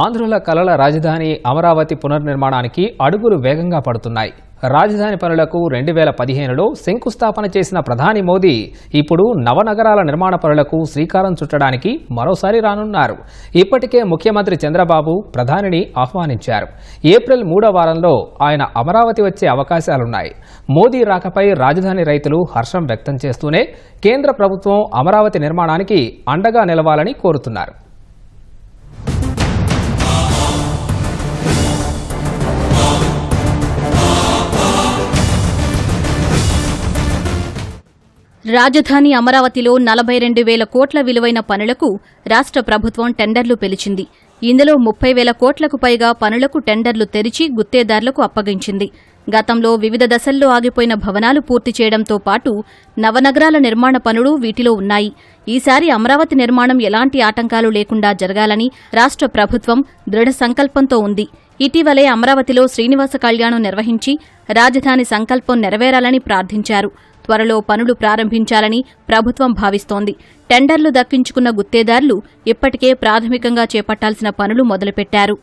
ఆంధ్రుల కలల రాజధాని అమరావతి పునర్నిర్మాణానికి అడుగులు వేగంగా పడుతున్నాయి. రాజధాని పనులకు రెండు వేల పదిహేనులో శంకుస్థాపన చేసిన ప్రధాని మోదీ ఇప్పుడు నవనగరాల నిర్మాణ పనులకు శ్రీకారం చుట్టడానికి మరోసారి రానున్నారు. ఇప్పటికే ముఖ్యమంత్రి చంద్రబాబు ప్రధానిని ఆహ్వానించారు. ఏప్రిల్ మూడో వారంలో ఆయన అమరావతి వచ్చే అవకాశాలున్నాయి. మోదీ రాకపై రాజధాని రైతులు హర్షం వ్యక్తం చేస్తూనే కేంద్ర ప్రభుత్వం అమరావతి నిర్మాణానికి అండగా నిలవాలని కోరుతున్నారు. రాజధాని అమరావతిలో నలభై రెండు వేల కోట్ల విలువైన పనులకు రాష్ట్ర ప్రభుత్వం టెండర్లు పిలిచింది. ఇందులో ముప్పై వేల కోట్లకు పైగా పనులకు టెండర్లు తెరిచి గుత్తేదారులకు అప్పగించింది. గతంలో వివిధ దశల్లో ఆగిపోయిన భవనాలు పూర్తి చేయడంతో పాటు నవనగరాల నిర్మాణ పనులు వీటిలో ఉన్నాయి. ఈసారి అమరావతి నిర్మాణం ఎలాంటి ఆటంకాలు లేకుండా జరగాలని రాష్ట్ర ప్రభుత్వం దృఢ సంకల్పంతో ఉంది. ఇటీవలే అమరావతిలో శ్రీనివాస కళ్యాణం నిర్వహించి రాజధాని సంకల్పం నెరవేరాలని ప్రార్థించారు. త్వరలో పనులు ప్రారంభించాలని ప్రభుత్వం భావిస్తోంది. టెండర్లు దక్కించుకున్న గుత్తేదారులు ఇప్పటికే ప్రాథమికంగా చేపట్టాల్సిన పనులు మొదలుపెట్టారు.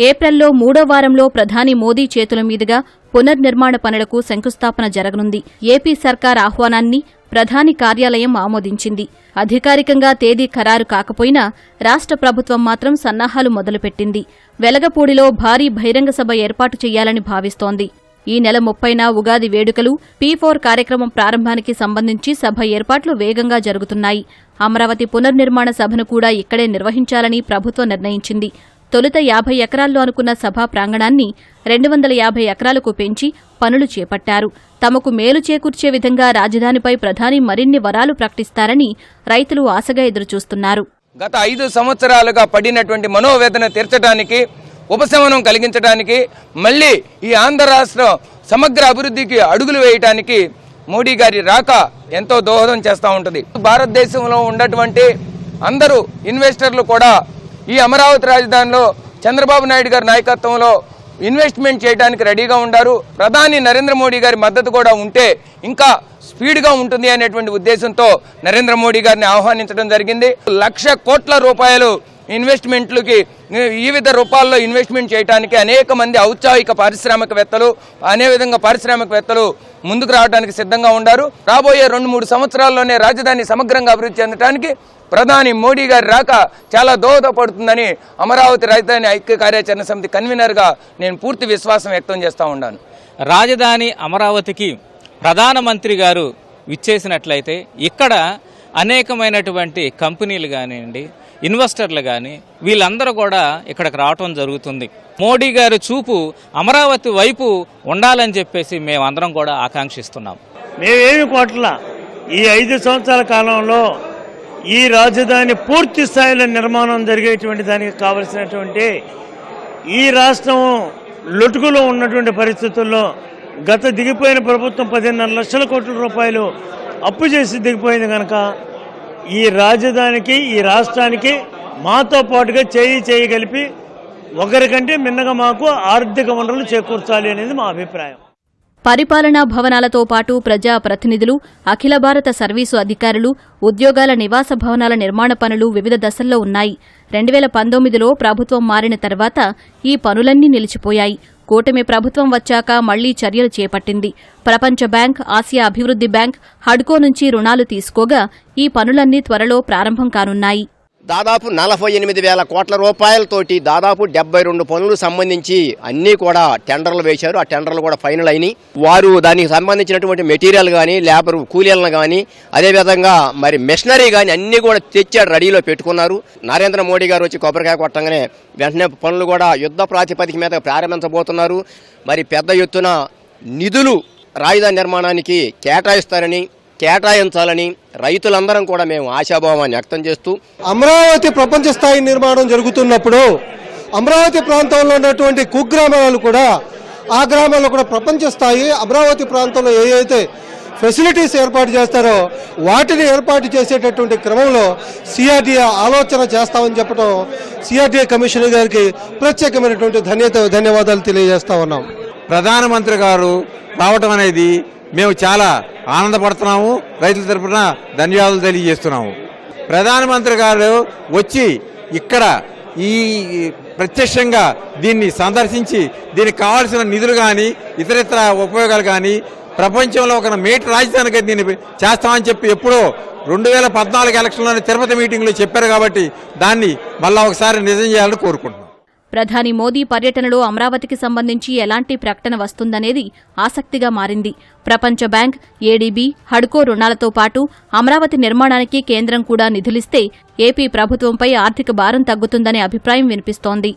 ఏప్రిల్లో మూడో వారంలో ప్రధాని మోదీ చేతుల మీదుగా పునర్నిర్మాణ పనులకు శంకుస్థాపన జరగనుంది. ఏపీ సర్కార్ ఆహ్వానాన్ని ప్రధాని కార్యాలయం ఆమోదించింది. అధికారికంగా తేదీ ఖరారు కాకపోయినా రాష్ట్ర ప్రభుత్వం మాత్రం సన్నాహాలు మొదలుపెట్టింది. వెలగపూడిలో భారీ బహిరంగ సభ ఏర్పాటు చేయాలని భావిస్తోంది. ఈ నెల ముప్పైన ఉగాది వేడుకలు పీ ఫోర్ కార్యక్రమం ప్రారంభానికి సంబంధించి సభ ఏర్పాట్లు వేగంగా జరుగుతున్నాయి. అమరావతి పునర్నిర్మాణ సభను కూడా ఇక్కడే నిర్వహించాలని ప్రభుత్వం నిర్ణయించింది. తొలుత యాభై ఎకరాల్లో అనుకున్న సభా ప్రాంగణాన్ని రెండు వందల యాభై ఎకరాలకు పెంచి పనులు చేపట్టారు. తమకు మేలు చేకూర్చే విధంగా రాజధానిపై ప్రధాని మరిన్ని వరాలు ప్రకటిస్తారని రైతులు ఆశగా ఎదురుచూస్తున్నారు. గత ఐదు సంవత్సరాలుగా పడినటువంటి మనోవేదన తీర్చడానికి ఉపశమనం కలిగించడానికి మళ్ళీ ఈ ఆంధ్ర రాష్ట్రం సమగ్ర అభివృద్ధికి అడుగులు వేయటానికి మోడీ గారి రాక ఎంతో దోహదం చేస్తూ ఉంటుంది. భారతదేశంలో ఉన్నటువంటి అందరూ ఇన్వెస్టర్లు కూడా ఈ అమరావతి రాజధానిలో చంద్రబాబు నాయుడు గారి నాయకత్వంలో ఇన్వెస్ట్మెంట్ చేయడానికి రెడీగా ఉండారు. ప్రధాని నరేంద్ర మోడీ గారి మద్దతు కూడా ఉంటే ఇంకా స్పీడ్గా ఉంటుంది అనేటువంటి ఉద్దేశంతో నరేంద్ర మోడీ గారిని ఆహ్వానించడం జరిగింది. లక్ష కోట్ల రూపాయలు ఇన్వెస్ట్మెంట్లకి వివిధ రూపాల్లో ఇన్వెస్ట్మెంట్ చేయడానికి అనేక మంది ఔత్సాహిక పారిశ్రామికవేత్తలు అనేవిధంగా పారిశ్రామికవేత్తలు ముందుకు రావడానికి సిద్ధంగా ఉన్నారు రాబోయే రెండు మూడు సంవత్సరాల్లోనే రాజధాని సమగ్రంగా అభివృద్ధి చెందడానికి ప్రధాని మోడీ గారి రాక చాలా దోహదపడుతుందని అమరావతి రాజధాని ఐక్య కార్యాచరణ సమితి కన్వీనర్గా నేను పూర్తి విశ్వాసం వ్యక్తం చేస్తూ ఉన్నాను. రాజధాని అమరావతికి ప్రధానమంత్రి గారు విచ్చేసినట్లయితే ఇక్కడ అనేకమైనటువంటి కంపెనీలు కానివ్వండి ఇన్వెస్టర్లు కానీ వీళ్ళందరూ కూడా ఇక్కడికి రావటం జరుగుతుంది. మోడీ గారి చూపు అమరావతి వైపు ఉండాలని చెప్పేసి మేమందరం కూడా ఆకాంక్షిస్తున్నాం. మేమేమి కోట్ల ఈ ఐదు సంవత్సరాల కాలంలో ఈ రాజధాని పూర్తి స్థాయిలో నిర్మాణం జరిగేటువంటి దానికి కావలసినటువంటి ఈ రాష్ట్రం లొటుకులో ఉన్నటువంటి పరిస్థితుల్లో గత దిగిపోయిన ప్రభుత్వం పదిన్నర లక్షల కోట్ల రూపాయలు అప్పు చేసి దిగిపోయింది కనుక ఈ రాజధానికి ఈ రాష్ట్రానికి మాతో పాటుగా చేయి చేయి కలిపి ఒకరికంటే మిన్నగా మాకు ఆర్థిక వనరులు చేకూర్చాలి అనేది మా అభిప్రాయం. పరిపాలనా భవనాలతో పాటు ప్రజా ప్రతినిధులు అఖిల భారత సర్వీసు అధికారులు ఉద్యోగాల నివాస భవనాల నిర్మాణ పనులు వివిధ దశల్లో ఉన్నాయి. రెండు వేల పంతొమ్మిదిలో ప్రభుత్వం మారిన తర్వాత ఈ పనులన్నీ నిలిచిపోయాయి. కూటమి ప్రభుత్వం వచ్చాక మళ్ళీ చర్యలు చేపట్టింది. ప్రపంచ బ్యాంక్ ఆసియా అభివృద్ధి బ్యాంక్ హడ్కో నుంచి రుణాలు తీసుకోగా ఈ పనులన్నీ త్వరలో ప్రారంభం కానున్నాయి. దాదాపు నలభై ఎనిమిది వేల కోట్ల రూపాయలతోటి దాదాపు డెబ్బై రెండు పనులు సంబంధించి అన్నీ కూడా టెండర్లు వేశారు. ఆ టెండర్లు కూడా ఫైనల్ అయినాయి. వారు దానికి సంబంధించినటువంటి మెటీరియల్ కానీ లేబర్ కూలీలను కానీ అదేవిధంగా మరి మిషనరీ కానీ అన్నీ కూడా తెచ్చాడు రెడీలో పెట్టుకున్నారు. నరేంద్ర మోడీ గారు వచ్చి కొబ్బరికాయ కొట్టంగానే వెంటనే పనులు కూడా యుద్ధ ప్రాతిపదిక మీద ప్రారంభించబోతున్నారు. మరి పెద్ద ఎత్తున నిధులు రాజధాని నిర్మాణానికి కేటాయిస్తారని కేటాయించాలని రైతులందరం కూడా మేము ఆశాభావాన్ని వ్యక్తం చేస్తూ అమరావతి ప్రపంచ స్థాయి నిర్మాణం జరుగుతున్నప్పుడు అమరావతి ప్రాంతంలో ఉన్నటువంటి కుగ్రామాలు కూడా ఆ గ్రామాల్లో కూడా ప్రపంచ స్థాయి అమరావతి ప్రాంతంలో ఏ అయితే ఫెసిలిటీస్ ఏర్పాటు చేస్తారో వాటిని ఏర్పాటు చేసేటటువంటి క్రమంలో సిఆర్డీఏ ఆలోచన చేస్తామని చెప్పడం సిఆర్డీఏ కమిషనర్ గారికి ప్రత్యేకమైనటువంటి ధన్యత ధన్యవాదాలు తెలియజేస్తా ఉన్నాం. ప్రధానమంత్రి గారు రావటం అనేది మేము చాలా ఆనందపడుతున్నాము. రైతుల తరపున ధన్యవాదాలు తెలియజేస్తున్నాము. ప్రధానమంత్రి గారు వచ్చి ఇక్కడ ఈ ప్రత్యక్షంగా దీన్ని సందర్శించి దీనికి కావాల్సిన నిధులు కానీ ఇతరితర ఉపయోగాలు కానీ ప్రపంచంలో ఒక మేటి రాజధానిగా దీన్ని చేస్తామని చెప్పి ఎప్పుడో రెండు వేల పద్నాలుగు ఎలక్షన్లోనే తిరుపతి మీటింగ్లో చెప్పారు కాబట్టి దాన్ని మళ్ళా ఒకసారి నిజం చేయాలని కోరుకుంటున్నాం. ప్రధాని మోదీ పర్యటనలో అమరావతికి సంబంధించి ఎలాంటి ప్రకటన వస్తుందనేది ఆసక్తిగా మారింది. ప్రపంచ బ్యాంక్ ఏడీబీ హడ్కో రుణాలతో పాటు అమరావతి నిర్మాణానికి కేంద్రం కూడా నిధులిస్తే ఏపీ ప్రభుత్వంపై ఆర్థిక భారం తగ్గుతుందనే అభిప్రాయం వినిపిస్తోంది.